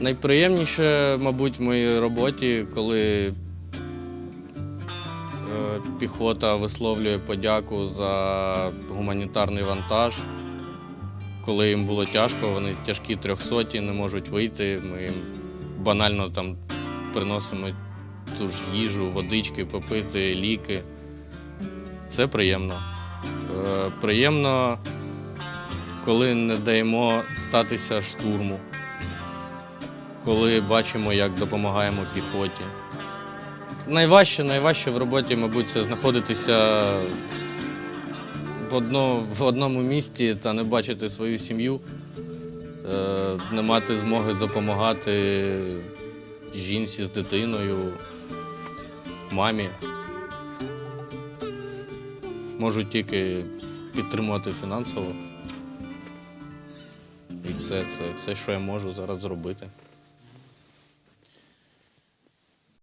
Найприємніше, мабуть, в моїй роботі, коли е, піхота висловлює подяку за гуманітарний вантаж. Коли їм було тяжко, вони тяжкі трьохсоті, не можуть вийти. Ми їм банально там приносимо ту ж їжу, водички попити, ліки. Це приємно. Е, Приємно, коли не даємо статися штурму, коли бачимо, як допомагаємо піхоті. Найважче, найважче в роботі, мабуть, це знаходитися в, одно, в одному місті та не бачити свою сім'ю, е, не мати змоги допомагати жінці з дитиною, мамі. Можу тільки підтримувати фінансово. І все це все, що я можу зараз зробити.